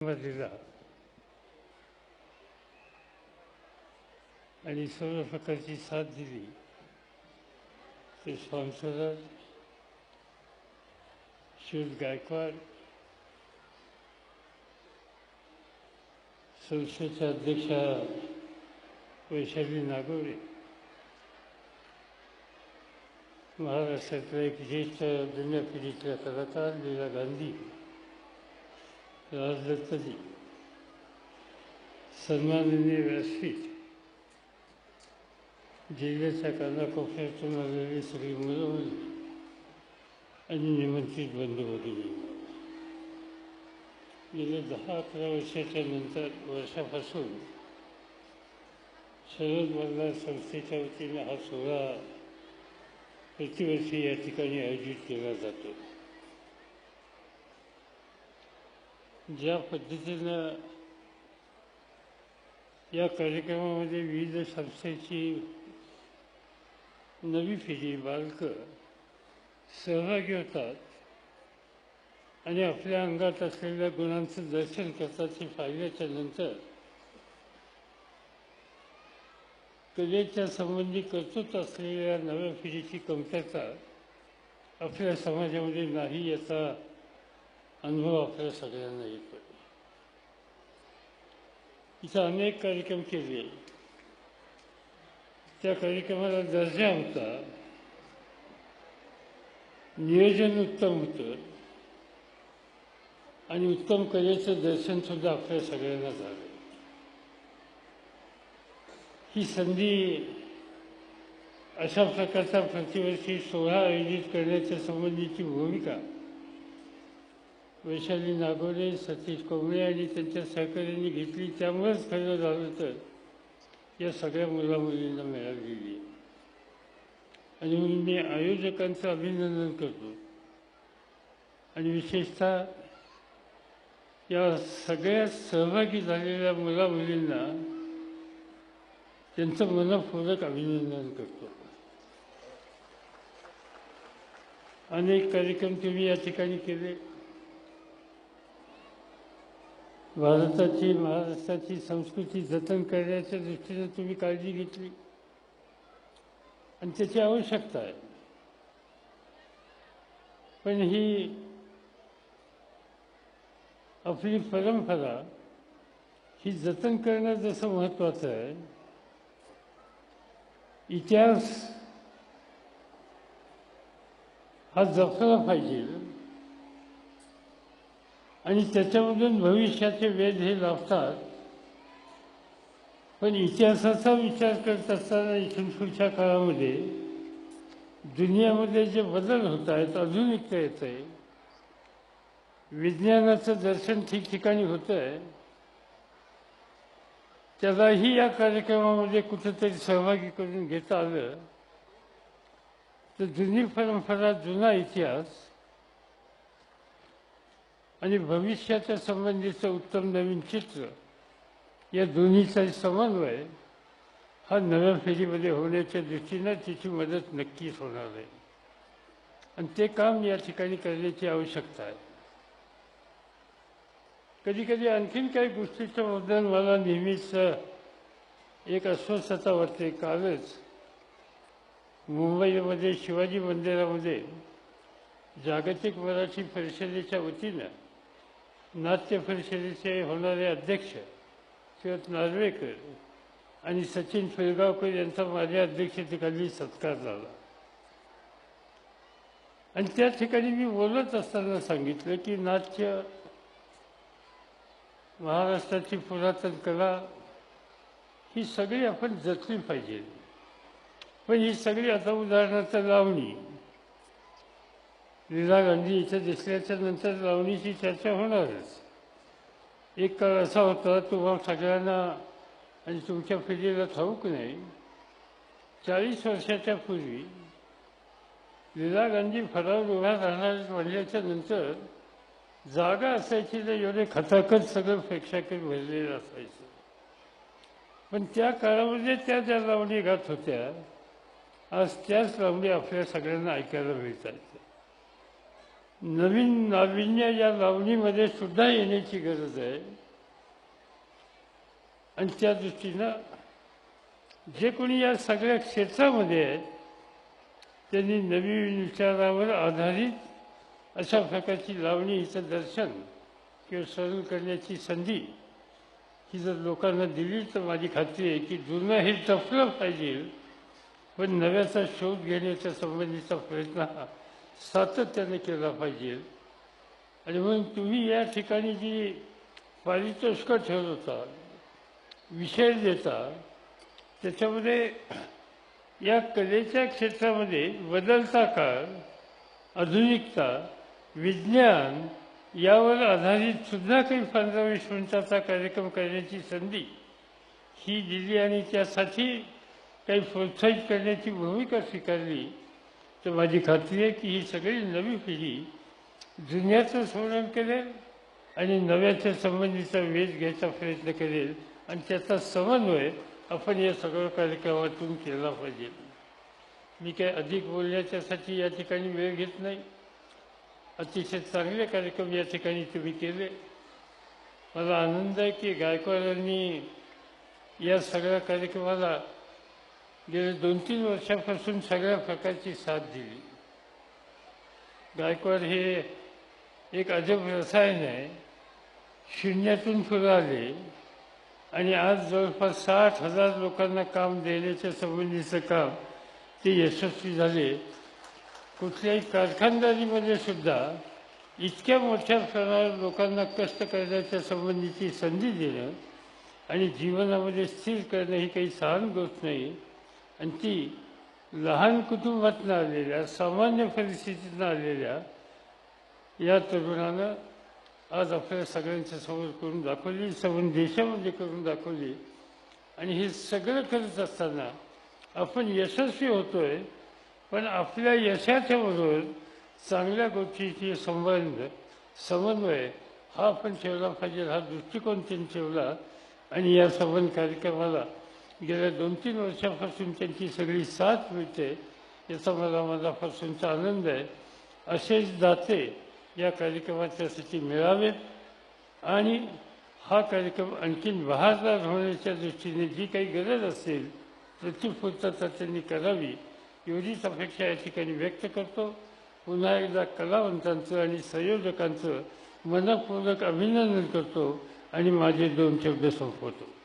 दिला आणि सर्व प्रकारची साथ दिली ते संसदात शिव गायकवाड संस्थेच्या अध्यक्षा वैशाली नागोरे महाराष्ट्रातल्या एक ज्येष्ठ जुन्या पिढीतल्या कलाकार लीला गांधी राजदत्तजी सन्माननीय व्यासपीठ जिल्ह्याच्या कानाकोपऱ्यातून आलेली सगळी मुलं मुली आणि निमंत्रित बंधू भगिनी गेल्या दहा अकरा वर्षाच्या नंतर वर्षापासून शरद मल्हार संस्थेच्या वतीने हा सोहळा प्रतिवर्षी या ठिकाणी आयोजित केला जातो ज्या पद्धतीनं या कार्यक्रमामध्ये विविध संस्थेची नवी पिढी बालकं सहभागी होतात आणि आपल्या अंगात असलेल्या गुणांचं दर्शन करतात हे पाहिल्याच्या नंतर कलेच्या संबंधी कर्तृत्व असलेल्या नव्या पिढीची कमतरता आपल्या समाजामध्ये नाही याचा अनुभव आपल्या सगळ्यांना येतो इथं अनेक कार्यक्रम केले त्या कार्यक्रमाला दर्जा होता नियोजन उत्तम होतं आणि उत्तम कलेचं दर्शनसुद्धा आपल्या सगळ्यांना झालं ही संधी अशा प्रकारचा प्रतिवर्षी सोहळा आयोजित करण्याच्या संबंधीची भूमिका वैशाली नागोरे सतीश कोंबळे आणि त्यांच्या सहकार्याने घेतली. त्यामुळेच खरं झालं तर या सगळ्या मुलामुलींना मिळालेली आणि म्हणून मी आयोजकांचं अभिनंदन करतो. आणि विशेषतः या सगळ्यात सहभागी झालेल्या मुलामुलींना त्यांचं मनपूर्वक अभिनंदन करतो. अनेक कार्यक्रम तुम्ही या ठिकाणी केले. भारताची महाराष्ट्राची संस्कृती जतन करण्याच्या दृष्टीने तुम्ही काळजी घेतली. आणि त्याची आवश्यकता आहे. पण ही आपली परंपरा ही जतन करणं जसं महत्त्वाचं आहे इतिहास हा जपला पाहिजे. आणि त्याच्यामधून भविष्याचे वेध हे लाभतात. पण इतिहासाचा विचार करत असताना इथून काळामध्ये दुनियामध्ये जे बदल होत आहेत आधुनिकता येत आहे विज्ञानाचं दर्शन ठिकठिकाणी होतं आहे त्यालाही या कार्यक्रमामध्ये कुठंतरी सहभागी करून घेता आलं. तर जुनी परंपरा जुना इतिहास आणि भविष्याच्या संबंधीचं उत्तम नवीन चित्र या दोन्हीचा समन्वय हा नव्या फेरीमध्ये होण्याच्या दृष्टीनं तिची मदत नक्कीच होणार आहे. आणि ते काम या ठिकाणी करण्याची आवश्यकता आहे. कधी कधी आणखीन काही गोष्टीच्याबद्दल मला नेहमीच एक अस्वस्थता वाटते. कालच मुंबईमध्ये शिवाजी मंदिरामध्ये जागतिक मराठी परिषदेच्या वतीनं नाट्य परिषदेचे होणारे अध्यक्ष श्रीयुत नार्वेकर आणि सचिन पिळगावकर यांचा माझ्या अध्यक्षतेखाली सत्कार झाला. आणि त्या ठिकाणी मी बोलत असताना सांगितलं की नाट्य महाराष्ट्राची पुरातन कला ही सगळी आपण जपली पाहिजे. पण ही सगळी आता उदाहरणार्थ लावणी लीला गांधी इथं दिसल्याच्या नंतर लावणीची चर्चा होणारच. एक काळ असा होता तुम्हा सगळ्यांना आणि तुमच्या पिढीला ठाऊक नाही. चाळीस वर्षाच्या पूर्वी लीला गांधी फरावर उभा राहणार म्हणल्याच्या नंतर जागा असायची तर एवढे खचाखच सगळं प्रेक्षाकडे भरलेलं असायचं. पण त्या काळामध्ये त्या ज्या लावणी गात होत्या आज त्याच लावणी आपल्या सगळ्यांना ऐकायला मिळतात नवीन नाविन्य या लावणीमध्ये सुद्धा येण्याची गरज आहे. आणि त्या दृष्टीनं जे कोणी या सगळ्या क्षेत्रामध्ये आहेत त्यांनी नवीन विचारावर आधारित अशा प्रकारची लावणी हिचं दर्शन किंवा सरळ करण्याची संधी ही जर लोकांना दिली तर माझी खात्री आहे की जुनं हे जपलं पाहिजे. पण नव्याचा शोध घेण्याच्या संबंधीचा प्रयत्न हा सातत्याने केला पाहिजे. आणि म्हणून तुम्ही या ठिकाणी जी पारितोषिकं ठेवता विषय देता त्याच्यामध्ये या कलेच्या क्षेत्रामध्ये बदलता काळ आधुनिकता विज्ञान यावर आधारित सुद्धा काही पंधरा वीस मिनिटाचा कार्यक्रम करण्याची संधी ही दिली आणि त्यासाठी काही प्रोत्साहित करण्याची भूमिका स्वीकारली. तर माझी खात्री आहे की ही सगळी नवी पिढी जुन्याचं स्मरण करेल आणि नव्याच्या संबंधीचा वेध घ्यायचा प्रयत्न करेल आणि त्याचा समन्वय आपण या सगळ्या कार्यक्रमातून केला पाहिजे. मी काय अधिक बोलण्याच्यासाठी या ठिकाणी वेळ घेत नाही. अतिशय चांगले कार्यक्रम या ठिकाणी तुम्ही केले. मला आनंद आहे की गायकवाडांनी या सगळ्या कार्यक्रमाला गेल्या दोन तीन वर्षापासून सगळ्या प्रकारची साथ दिली. गायकवाड हे एक अजब रसायन आहे. शून्यातून फुलं आले आणि आज जवळपास साठ हजार लोकांना काम देण्याच्या संबंधीचं काम ते यशस्वी झाले. कुठल्याही कारखानदारीमध्ये सुद्धा इतक्या मोठ्या प्रमाणावर लोकांना कष्ट करण्याच्या संबंधीची संधी देणं आणि जीवनामध्ये स्थिर करणं ही काही सहान गोष्ट नाही. आणि ती लहान कुटुंबातनं आलेल्या सामान्य परिस्थितीतनं आलेल्या या तरुणानं आज आपल्या सगळ्यांच्या समोर करून दाखवली संबंध देशामध्ये करून दाखवली. आणि हे सगळं करत असताना आपण यशस्वी होतोय पण आपल्या यशाच्या बरोबर चांगल्या गोष्टीची संबंध समन्वय हा आपण ठेवला पाहिजे हा दृष्टिकोन त्यांनी ठेवला. आणि या संबंध कार्यक्रमाला गेल्या दोन तीन वर्षापासून त्यांची सगळी साथ मिळते. याचा मला मनापासूनचा आनंद आहे. असेच दाते या कार्यक्रमाच्यासाठी मिळावेत. आणि हा कार्यक्रम आणखीन बहारदार होण्याच्या दृष्टीने जी काही गरज असेल प्रतिपूर्तता त्यांनी करावी एवढीच अपेक्षा या ठिकाणी व्यक्त करतो. पुन्हा एकदा कलावंतांचं आणि संयोजकांचं मनपूर्वक अभिनंदन करतो आणि माझे दोन शब्द संपवतो.